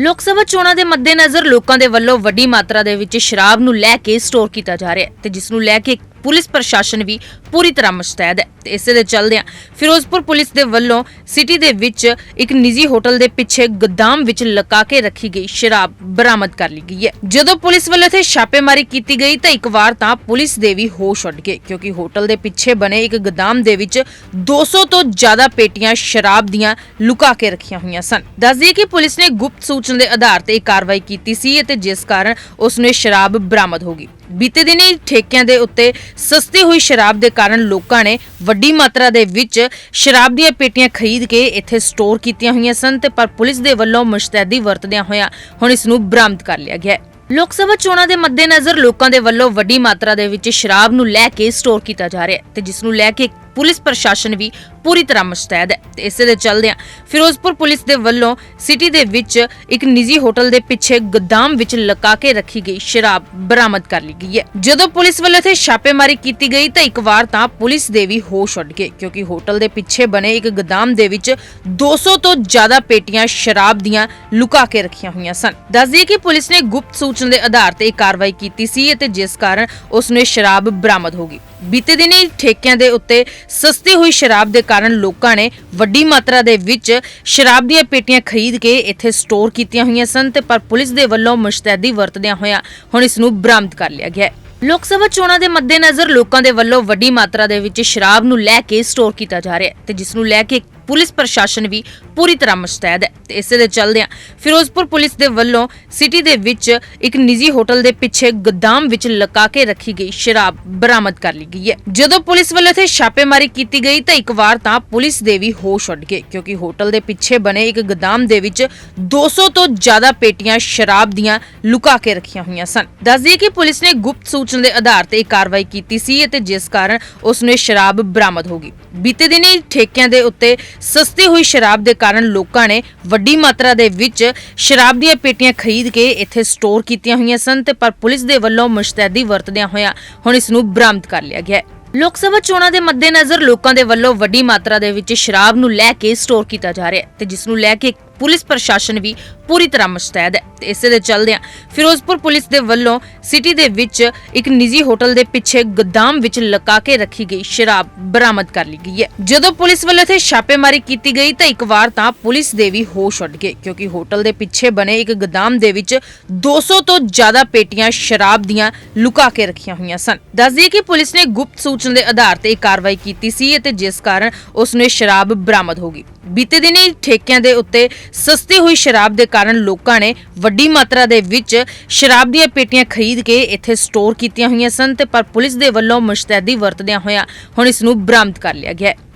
ਲੋਕ ਸਭਾ ਚੋਣਾਂ ਦੇ ਮੱਦੇਨਜ਼ਰ ਲੋਕਾਂ ਦੇ ਵੱਲੋਂ ਵੱਡੀ ਮਾਤਰਾ ਦੇ ਵਿੱਚ ਸ਼ਰਾਬ ਨੂੰ ਲੈ ਕੇ ਸਟੋਰ ਕੀਤਾ ਜਾ ਰਿਹਾ ਹੈ ਤੇ ਜਿਸ ਨੂੰ ਲੈ ਕੇ ਪੁਲਿਸ ਪ੍ਰਸ਼ਾਸਨ ਵੀ ਪੂਰੀ ਤਰ੍ਹਾਂ ਮੁਸਤੈਦ ਹੈ। ਤੇ ਇਸੇ ਦੇ ਚੱਲਦਿਆਂ ਫਿਰੋਜ਼ਪੁਰ ਪੁਲਿਸ ਦੇ ਵੱਲੋਂ ਸਿਟੀ ਦੇ ਵਿੱਚ ਇੱਕ ਨਿੱਜੀ ਹੋਟਲ ਦੇ ਪਿੱਛੇ ਗੋਦਾਮ ਵਿੱਚ ਲਕਾ ਕੇ ਰੱਖੀ ਗਈ ਸ਼ਰਾਬ ਬਰਾਮਦ ਕਰ ਲਈ ਗਈ ਹੈ। ਜਦੋਂ ਪੁਲਿਸ ਵੱਲੋਂ ਇੱਥੇ ਛਾਪੇਮਾਰੀ ਕੀਤੀ ਗਈ ਤਾਂ ਇੱਕ ਵਾਰ ਤਾਂ ਪੁਲਿਸ ਦੇ ਵੀ ਹੋਸ਼ ਉੱਡ ਗਏ, ਕਿਉਂਕਿ ਹੋਟਲ ਦੇ ਪਿੱਛੇ ਬਣੇ ਇੱਕ ਗੋਦਾਮ ਦੇ ਵਿੱਚ 200 ਤੋਂ ਜ਼ਿਆਦਾ ਪੇਟੀਆਂ ਸ਼ਰਾਬ ਦੀਆਂ ਲੁਕਾ ਕੇ ਰੱਖੀਆਂ ਹੋਈਆਂ ਸਨ। ਦੱਸਦੀ ਕਿ ਪੁਲਿਸ ਨੇ ਗੁਪਤ ਸੂਚਨਾ ਦੇ ਆਧਾਰ ਤੇ ਇਹ ਕਾਰਵਾਈ ਕੀਤੀ ਸੀ ਅਤੇ ਜਿਸ ਕਾਰਨ ਉਸ ਨੂੰ ਸ਼ਰਾਬ ਬਰਾਮਦ ਹੋ ਗਈ। ਬੀਤੇ ਦਿਨੀ ਠੇਕਿਆਂ ਦੇ ਉੱਤੇ ਸਸਤੀ ਹੋਈ ਸ਼ਰਾਬ ਦੇ ਕਾਰਨ ਲੋਕਾਂ ਨੇ ਵੱਡੀ ਮਾਤਰਾ ਦੇ ਵਿੱਚ ਸ਼ਰਾਬ ਦੀਆਂ ਪੇਟੀਆਂ ਖਰੀਦ ਕੇ ਇੱਥੇ ਸਟੋਰ ਕੀਤੀਆਂ ਹੋਈਆਂ ਸਨ ਤੇ ਪਰ ਪੁਲਿਸ ਦੇ ਵੱਲੋਂ ਮੁਸ਼ਤੈਦੀ ਵਰਤਦਿਆਂ ਹੋਇਆਂ ਹੁਣ ਇਸ ਨੂੰ ਬਰਾਮਦ ਕਰ ਲਿਆ ਗਿਆ ਲੋਕ ਸਭਾ ਚੋਣਾਂ ਦੇ ਮੱਦੇਨਜ਼ਰ ਲੋਕਾਂ ਦੇ ਵੱਲੋਂ ਵੱਡੀ ਮਾਤਰਾ ਦੇ ਵਿੱਚ ਸ਼ਰਾਬ ਨੂੰ ਲੈ ਕੇ ਸਟੋਰ ਕੀਤਾ ਜਾ ਰਿਹਾ ਤੇ ਜਿਸ ਨੂੰ ਲੈ ਕੇ ਪੁਲਿਸ ਪ੍ਰਸ਼ਾਸਨ ਵੀ ਪੂਰੀ ਤਰ੍ਹਾਂ ਮੁਸਤੈਦ ਹੈ। ਤੇ ਇਸੇ ਦੇ ਚੱਲਦਿਆਂ ਫਿਰੋਜ਼ਪੁਰ ਪੁਲਿਸ ਦੇ ਵੱਲੋਂ ਸਿਟੀ ਦੇ ਵਿੱਚ ਇੱਕ ਨਿੱਜੀ ਹੋਟਲ ਦੇ ਪਿੱਛੇ ਗੋਦਾਮ ਵਿੱਚ ਲਕਾ ਕੇ ਰੱਖੀ ਗਈ ਸ਼ਰਾਬ ਬਰਾਮਦ ਕਰ ਲਈ ਗਈ ਹੈ। ਜਦੋਂ ਪੁਲਿਸ ਵੱਲੋਂ ਇੱਥੇ ਛਾਪੇਮਾਰੀ ਕੀਤੀ ਗਈ ਤਾਂ ਇੱਕ ਵਾਰ ਤਾਂ ਪੁਲਿਸ ਦੇ ਵੀ ਹੋਸ਼ ਉੱਡ ਗਏ, ਕਿਉਂਕਿ ਹੋਟਲ ਦੇ ਪਿੱਛੇ ਬਣੇ ਇੱਕ ਗੋਦਾਮ ਦੇ ਵਿੱਚ 200 ਤੋਂ ਜ਼ਿਆਦਾ ਪੇਟੀਆਂ ਸ਼ਰਾਬ ਦੀਆਂ ਲੁਕਾ ਕੇ ਰੱਖੀਆਂ ਹੋਈਆਂ ਸਨ। ਦੱਸਦੀ ਕਿ ਪੁਲਿਸ ਨੇ ਗੁਪਤ ਸੂਚਨਾ ਦੇ ਆਧਾਰ ਤੇ ਇਹ ਕਾਰਵਾਈ ਕੀਤੀ ਸੀ ਅਤੇ ਜਿਸ ਕਾਰਨ ਉਸਨੇ ਸ਼ਰਾਬ ਬਰਾਮਦ ਹੋ ਗਈ। ਬੀਤੇ ਦਿਨੀ ਠੇਕਿਆਂ ਦੇ ਉੱਤੇ ਸਸਤੀ ਹੋਈ ਸ਼ਰਾਬ ਦੇ ਕਾਰਨ ਲੋਕਾਂ ਨੇ ਵੱਡੀ ਮਾਤਰਾ ਦੇ ਵਿੱਚ ਸ਼ਰਾਬ ਦੀਆਂ ਪੇਟੀਆਂ ਖਰੀਦ ਕੇ ਇੱਥੇ ਸਟੋਰ ਕੀਤੀਆਂ ਹੋਈਆਂ ਸਨ ਤੇ ਪਰ ਪੁਲਿਸ ਦੇ ਵੱਲੋਂ ਮੁਸ਼ਤੈਦੀ ਵਰਤਦਿਆਂ ਹੋਇਆਂ ਹੁਣ ਇਸ ਨੂੰ ਬਰਾਮਦ ਕਰ ਲਿਆ ਗਿਆ ਲੋਕ ਸਭਾ ਚੋਣਾਂ ਦੇ ਮੱਦੇਨਜ਼ਰ ਲੋਕਾਂ ਦੇ ਵੱਲੋਂ ਵੱਡੀ ਮਾਤਰਾ ਦੇ ਵਿੱਚ ਸ਼ਰਾਬ ਨੂੰ ਲੈ ਕੇ ਸਟੋਰ ਕੀਤਾ ਜਾ ਰਿਹਾ ਤੇ ਜਿਸ ਨੂੰ ਲੈ ਕੇ ਪੁਲਿਸ ਪ੍ਰਸ਼ਾਸਨ ਵੀ ਪੂਰੀ ਤਰ੍ਹਾਂ ਮੁਸਤੈਦ ਹੈ। ਤੇ ਇਸੇ ਦੇ ਚੱਲਦਿਆਂ ਫਿਰੋਜ਼ਪੁਰ ਪੁਲਿਸ ਦੇ ਵੱਲੋਂ ਸਿਟੀ ਦੇ ਵਿੱਚ ਇੱਕ ਨਿੱਜੀ ਹੋਟਲ ਦੇ ਪਿੱਛੇ ਗੋਦਾਮ ਵਿੱਚ ਲਗਾ ਕੇ ਰੱਖੀ ਗਈ ਸ਼ਰਾਬ ਬਰਾਮਦ ਕਰ ਲਈ ਗਈ ਹੈ। ਜਦੋਂ ਪੁਲਿਸ ਵੱਲੋਂ ਇੱਥੇ ਛਾਪੇਮਾਰੀ ਕੀਤੀ ਗਈ ਤਾਂ ਇੱਕ ਵਾਰ ਤਾਂ ਪੁਲਿਸ ਦੇ ਵੀ ਹੋਸ਼ ਉੱਡ ਗਏ, ਕਿਉਂਕਿ ਹੋਟਲ ਦੇ ਪਿੱਛੇ ਬਣੇ ਇੱਕ ਗੋਦਾਮ ਦੇ ਵਿੱਚ 200 ਤੋਂ ਜ਼ਿਆਦਾ ਪੇਟੀਆਂ ਸ਼ਰਾਬ ਦੀਆਂ ਲੁਕਾ ਕੇ ਰੱਖੀਆਂ ਹੋਈਆਂ ਸਨ। ਦੱਸ ਦਈਏ ਕਿ ਪੁਲਿਸ ਨੇ ਗੁਪਤ ਸੂਚਨਾ ਦੇ ਆਧਾਰ ਤੇ ਇਹ ਕਾਰਵਾਈ ਕੀਤੀ ਸੀ ਅਤੇ ਜਿਸ ਕਾਰਨ ਉਸਨੇ ਸ਼ਰਾਬ ਬਰਾਮਦ ਹੋ ਗਈ। ਬੀਤੇ ਦਿਨ ਹੀ ਠੇਕਿਆਂ ਦੇ ਉੱਤੇ ਸਸਤੀ ਹੋਈ ਸ਼ਰਾਬ ਦੇ ਕਾਰਨ ਲੋਕਾਂ ਨੇ ਵੱਡੀ ਮਾਤਰਾ ਦੇ ਵਿੱਚ ਸ਼ਰਾਬ ਦੀਆਂ ਪੇਟੀਆਂ ਖਰੀਦ ਕੇ ਇੱਥੇ ਸਟੋਰ ਕੀਤੀਆਂ ਹੋਈਆਂ ਸਨ ਤੇ ਪਰ ਪੁਲਿਸ ਦੇ ਵੱਲੋਂ ਮੁਸ਼ਤੈਦੀ ਵਰਤਦਿਆਂ ਹੋਇਆ ਹੁਣ ਇਸ ਨੂੰ ਬਰਾਮਦ ਕਰ ਲਿਆ ਗਿਆ ਲੋਕ ਸਭਾ ਚੋਣਾਂ ਦੇ ਮੱਦੇਨਜ਼ਰ ਲੋਕਾਂ ਦੇ ਵੱਲੋਂ ਵੱਡੀ ਮਾਤਰਾ ਦੇ ਵਿੱਚ ਸ਼ਰਾਬ ਨੂੰ ਲੈ ਕੇ ਸਟੋਰ ਕੀਤਾ ਜਾ ਰਿਹਾ ਤੇ ਜਿਸ ਨੂੰ ਲੈ ਕੇ ਪੁਲਿਸ ਪ੍ਰਸ਼ਾਸਨ ਵੀ ਪੂਰੀ ਤਰ੍ਹਾਂ ਮੁਸ਼ਤੈਦ ਹੈ। ਤੇ ਇਸੇ ਦੇ ਚੱਲਦਿਆਂ ਫਿਰੋਜ਼ਪੁਰ ਪੁਲਿਸ ਦੇ ਵੱਲੋਂ ਸਿਟੀ ਦੇ ਵਿੱਚ ਇੱਕ ਨਿੱਜੀ ਹੋਟਲ ਦੇ ਪਿੱਛੇ ਗੋਦਾਮ ਵਿੱਚ ਲਗਾ ਕੇ ਰੱਖੀ ਗਈ ਸ਼ਰਾਬ ਬਰਾਮਦ ਕਰ ਲਈ ਗਈ ਹੈ। ਜਦੋਂ ਪੁਲਿਸ ਵੱਲੋਂ ਇੱਥੇ ਛਾਪੇਮਾਰੀ ਕੀਤੀ ਗਈ ਤਾਂ ਇੱਕ ਵਾਰ ਤਾਂ ਪੁਲਿਸ ਦੇ ਵੀ ਹੋਸ਼ ਉੱਡ ਗਏ, ਕਿਉਂਕਿ ਹੋਟਲ ਦੇ ਪਿੱਛੇ ਬਣੇ ਇੱਕ ਗੋਦਾਮ ਦੇ ਵਿੱਚ 200 ਤੋਂ ਜ਼ਿਆਦਾ ਪੇਟੀਆਂ ਸ਼ਰਾਬ ਦੀਆਂ ਲੁਕਾ ਕੇ ਰੱਖੀਆਂ ਹੋਈਆਂ ਸਨ। ਦੱਸ ਦਈਏ ਕਿ ਪੁਲਿਸ ਨੇ ਗੁਪਤ ਸੂਚਨਾ ਦੇ ਆਧਾਰ ਤੇ ਇਹ ਕਾਰਵਾਈ ਕੀਤੀ ਸੀ ਅਤੇ ਜਿਸ ਕਾਰਨ ਉਸ ਨੂੰ ਇਹ ਸ਼ਰਾਬ ਬਰਾਮਦ ਹੋ ਗਈ। ਬੀਤੇ ਦਿਨੀ ਠੇਕਿਆਂ ਦੇ ਉੱਤੇ ਸਸਤੀ ਹੋਈ ਸ਼ਰਾਬ ਦੇ ਕਾਰਨ ਲੋਕਾਂ ਨੇ ਵੱਡੀ ਮਾਤਰਾ ਦੇ ਵਿੱਚ ਸ਼ਰਾਬ ਦੀਆਂ ਪੇਟੀਆਂ ਖਰੀਦ ਕੇ ਇੱਥੇ ਸਟੋਰ ਕੀਤੀਆਂ ਹੋਈਆਂ ਸਨ ਤੇ ਪਰ ਪੁਲਿਸ ਦੇ ਵੱਲੋਂ ਮੁਸ਼ਤੈਦੀ ਵਰਤਦਿਆਂ ਹੋਇਆਂ ਹੁਣ ਇਸ ਨੂੰ ਬਰਾਮਦ ਕਰ ਲਿਆ ਗਿਆ ਹੈ।